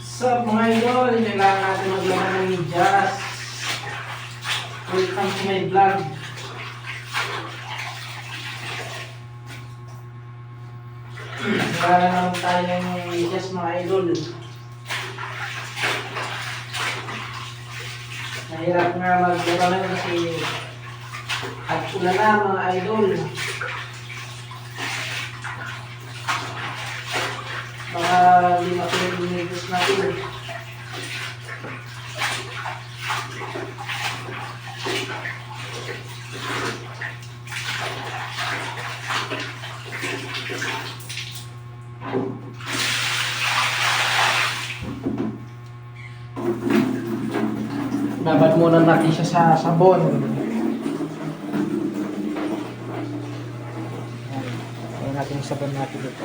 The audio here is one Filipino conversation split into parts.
Sa mga idol, kailangan natin maglaman ng medyas. Welcome to my vlog. Wala na naman tayo ng medyas mga idol. Nahirap nga maglaman kasi at ulan na mga idol. Makinig yung medyas natin. Babad muna natin siya sa sabon. Ayan natin yung sabon natin dito.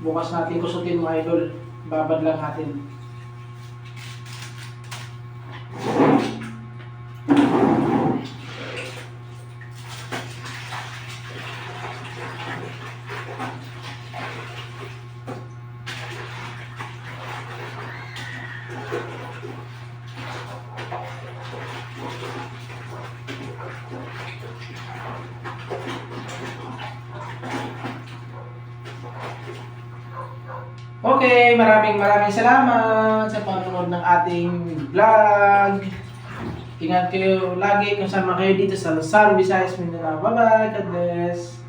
Bukas natin kusutin mga idol. Babad lang natin. Okay, maraming maraming salamat sa panonood ng ating vlog. Ingat kayo lagi kung saan man kayo dito sa Luzon, Visayas, Mindanao. Bye-bye. God bless.